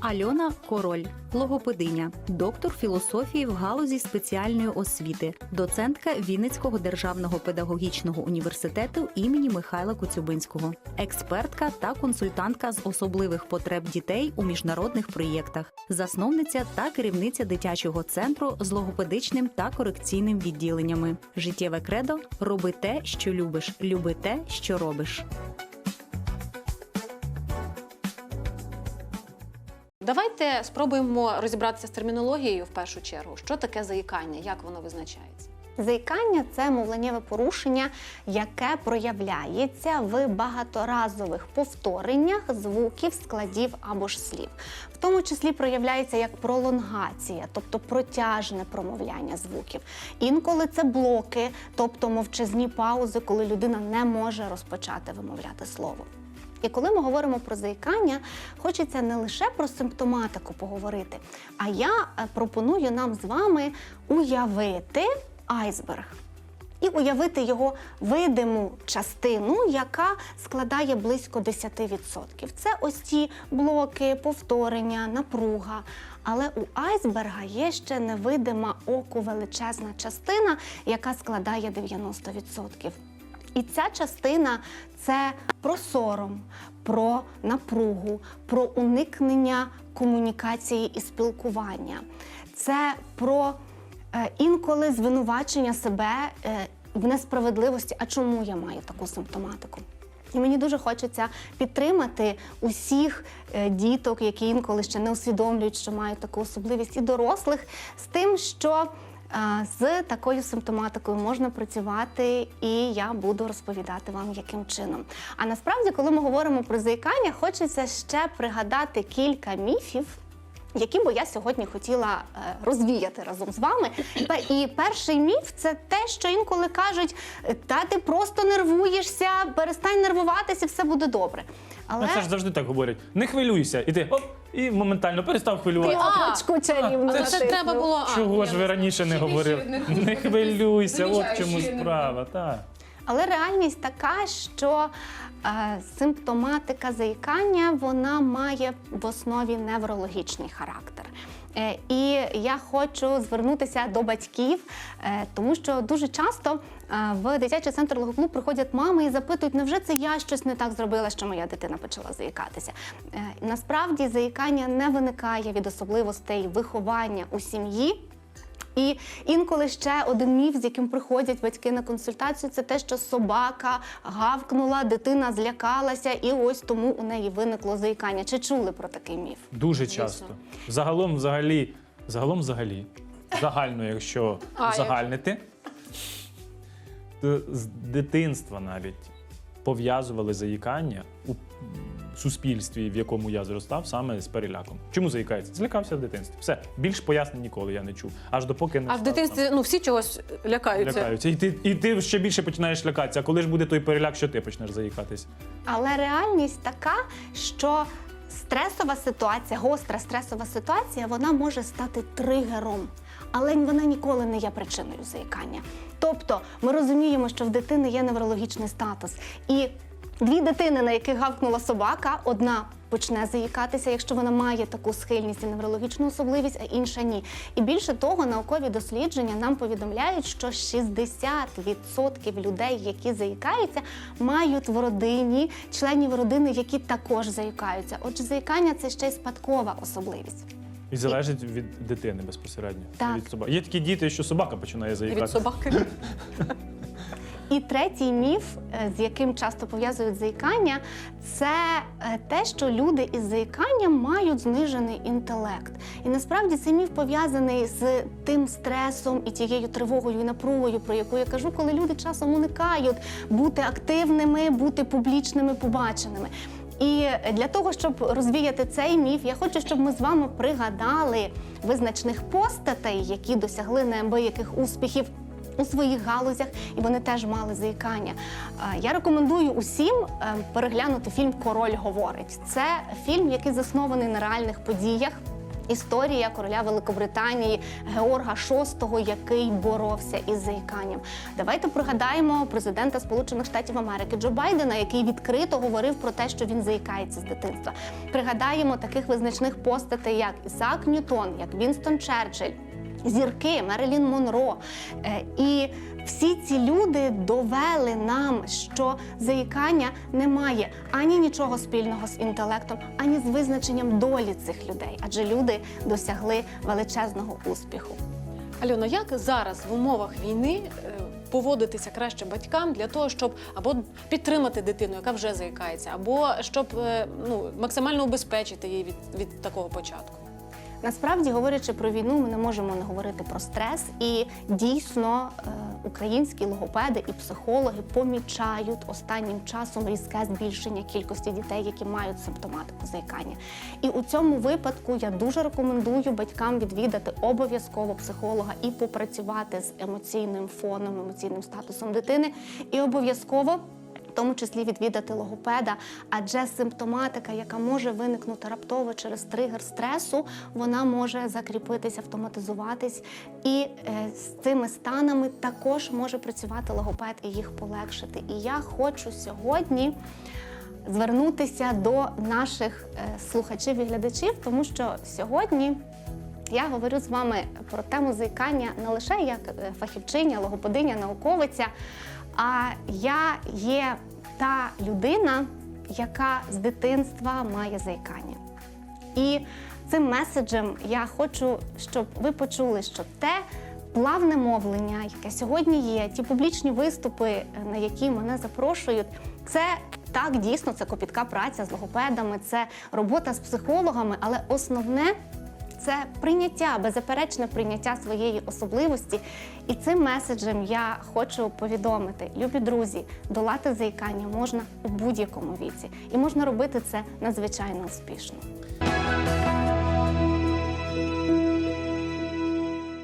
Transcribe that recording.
Альона Король, логопединя, доктор філософії в галузі спеціальної освіти, доцентка Вінницького державного педагогічного університету імені Михайла Коцюбинського, експертка та консультантка з особливих потреб дітей у міжнародних проєктах, засновниця та керівниця дитячого центру з логопедичним та корекційним відділеннями. Життєве кредо роби те, що любиш, люби те, що робиш. Давайте спробуємо розібратися з термінологією в першу чергу. Що таке заїкання? Як воно визначається? Заїкання це мовленнєве порушення, яке проявляється в багаторазових повтореннях звуків, складів або ж слів. В тому числі проявляється як пролонгація, тобто протяжне промовляння звуків. Інколи це блоки, тобто мовчазні паузи, коли людина не може розпочати вимовляти слово. І коли ми говоримо про заїкання, хочеться не лише про симптоматику поговорити, а я е, пропоную нам з вами уявити айсберг. І уявити його видиму частину, яка складає близько 10%. Це ось ці блоки, повторення, напруга. Але у айсберга є ще невидима оку величезна частина, яка складає 90%. І ця частина це про сором, про напругу, про уникнення комунікації і спілкування. Це про е, інколи звинувачення себе е, в несправедливості. А чому я маю таку симптоматику? І мені дуже хочеться підтримати усіх е, діток, які інколи ще не усвідомлюють, що мають таку особливість, і дорослих з тим, що з такою симптоматикою можна працювати, і я буду розповідати вам, яким чином. А насправді, коли ми говоримо про заїкання, хочеться ще пригадати кілька міфів. Які би я сьогодні хотіла е, розвіяти разом з вами. І перший міф це те, що інколи кажуть: та ти просто нервуєшся, перестань нервуватися, все буде добре. Але Ну, це ж завжди так говорять. Не хвилюйся. І ти оп, і моментально перестав ти хвилюватися. чарівну це Це натиснув. треба було. Чого ж ви раніше не говорили? Не, хвилюйся, от чому справа. Так. Але реальність така, що е, симптоматика заїкання вона має в основі неврологічний характер. Е, і я хочу звернутися до батьків, е, тому що дуже часто е, в дитячий центр логоклуб приходять мами і запитують, невже це я щось не так зробила, що моя дитина почала заїкатися. Е, насправді заїкання не виникає від особливостей виховання у сім'ї. І інколи ще один міф, з яким приходять батьки на консультацію, це те, що собака гавкнула, дитина злякалася, і ось тому у неї виникло заїкання. Чи чули про такий міф? Дуже часто. Загалом, взагалі, загалом, взагалі, загально, якщо А, загальнити, то з дитинства навіть пов'язували заїкання у суспільстві, в якому я зростав, саме з переляком. Чому заїкається? Злякався в дитинстві. Все, більш пояснень ніколи я не чув. Аж допоки не А в став дитинстві ну всі чогось лякаються. лякаються. І ти, і ти ще більше починаєш лякатися. А коли ж буде той переляк, що ти почнеш заїкатися? Але реальність така, що стресова ситуація, гостра стресова ситуація, вона може стати тригером, але вона ніколи не є причиною заїкання. Тобто ми розуміємо, що в дитини є неврологічний статус. І дві дитини, на яких гавкнула собака, одна почне заїкатися, якщо вона має таку схильність і неврологічну особливість, а інша ні. І більше того, наукові дослідження нам повідомляють, що 60% людей, які заїкаються, мають в родині членів родини, які також заїкаються. Отже, заїкання це ще й спадкова особливість. І залежить від дитини безпосередньо. Так. Від собаки. Є такі діти, що собака починає І від собаки. І третій міф, е, з яким часто пов'язують заїкання, це е, те, що люди із заїканням мають знижений інтелект. І насправді цей міф пов'язаний з тим стресом і тією тривогою і напругою, про яку я кажу, коли люди часом уникають бути активними, бути публічними, побаченими. І для того, щоб розвіяти цей міф, я хочу, щоб ми з вами пригадали визначних постатей, які досягли неабияких успіхів у своїх галузях, і вони теж мали заїкання. Е, Я рекомендую усім е, переглянути фільм Король говорить. Це фільм, який заснований на реальних подіях. Історія короля Великобританії Георга VI, який боровся із заїканням. Давайте пригадаємо президента Сполучених Штатів Америки Джо Байдена, який відкрито говорив про те, що він заїкається з дитинства. Пригадаємо таких визначних постатей, як Ісаак Ньютон, як Вінстон Черчилль. Зірки Мерилін Монро. Е, І всі ці люди довели нам, що заїкання не має ані нічого спільного з інтелектом, ані з визначенням долі цих людей, адже люди досягли величезного успіху. Альона, як зараз в умовах війни е, поводитися краще батькам для того, щоб або підтримати дитину, яка вже заїкається, або щоб е, ну, максимально убезпечити її від, від такого початку? Насправді, говорячи про війну, ми не можемо не говорити про стрес. І дійсно е, українські логопеди і психологи помічають останнім часом різке збільшення кількості дітей, які мають симптоматику заїкання. І у цьому випадку я дуже рекомендую батькам відвідати обов'язково психолога і попрацювати з емоційним фоном, емоційним статусом дитини, і обов'язково. В тому числі відвідати логопеда, адже симптоматика, яка може виникнути раптово через тригер стресу, вона може закріпитися, автоматизуватись, і е, з цими станами також може працювати логопед і їх полегшити. І я хочу сьогодні звернутися до наших е, слухачів і глядачів, тому що сьогодні. Я говорю з вами про тему заїкання не лише як е, фахівчиня, логопединя, науковиця, а я є та людина, яка з дитинства має заїкання. І цим меседжем я хочу, щоб ви почули, що те плавне мовлення, яке сьогодні є, ті публічні виступи, е, на які мене запрошують, це так дійсно це копітка праця з логопедами, це робота з психологами, але основне це прийняття, беззаперечне прийняття своєї особливості. І цим меседжем я хочу повідомити, любі друзі, долати заїкання можна у будь-якому віці, і можна робити це надзвичайно успішно.